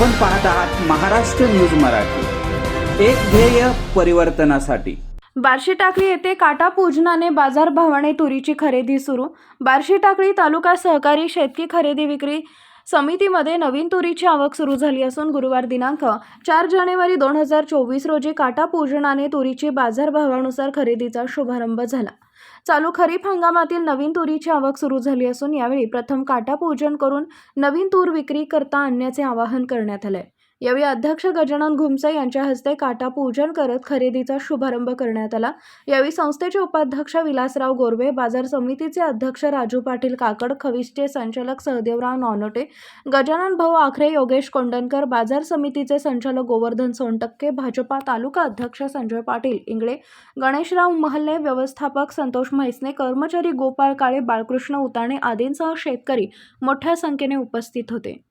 आपण पाहत आहात महाराष्ट्र न्यूज मराठी. एक ध्येय परिवर्तनासाठी. बार्शी टाकळी येथे काटा पूजनाने बाजारभावाने तुरीची खरेदी सुरू. बार्शी टाकळी तालुका सहकारी शेतकी खरेदी विक्री समितीमध्ये नवीन तुरीची आवक सुरू झाली असून गुरुवार दिनांक चार जानेवारी दोन हजार चोवीस रोजी काटा पूजनाने तुरीची बाजारभावानुसार खरेदीचा शुभारंभ झाला. चालू खरीप हंगामातील नवीन तुरीची आवक सुरू झाली असून यावेळी प्रथम काटा पूजन करून नवीन तूर विक्री करता आणण्याचे आवाहन करण्यात आले यावेळी अध्यक्ष गजानन घुमसे यांच्या हस्ते काटा पूजन करत खरेदीचा शुभारंभ करण्यात आला. यावेळी संस्थेचे उपाध्यक्ष विलासराव गोरवे बाजार समितीचे अध्यक्ष राजू पाटील काकड खविसचे संचालक सहदेवराव नॉनोटे गजानन भाऊ आखरे योगेश कोंडणकर बाजार समितीचे संचालक गोवर्धन सोनटक्के भाजपा तालुका अध्यक्ष संजय पाटील इंगळे गणेशराव महल्ले व्यवस्थापक संतोष म्हैसने कर्मचारी गोपाळ काळे बाळकृष्ण उताणे आदींसह शेतकरी मोठ्या संख्येने उपस्थित होते.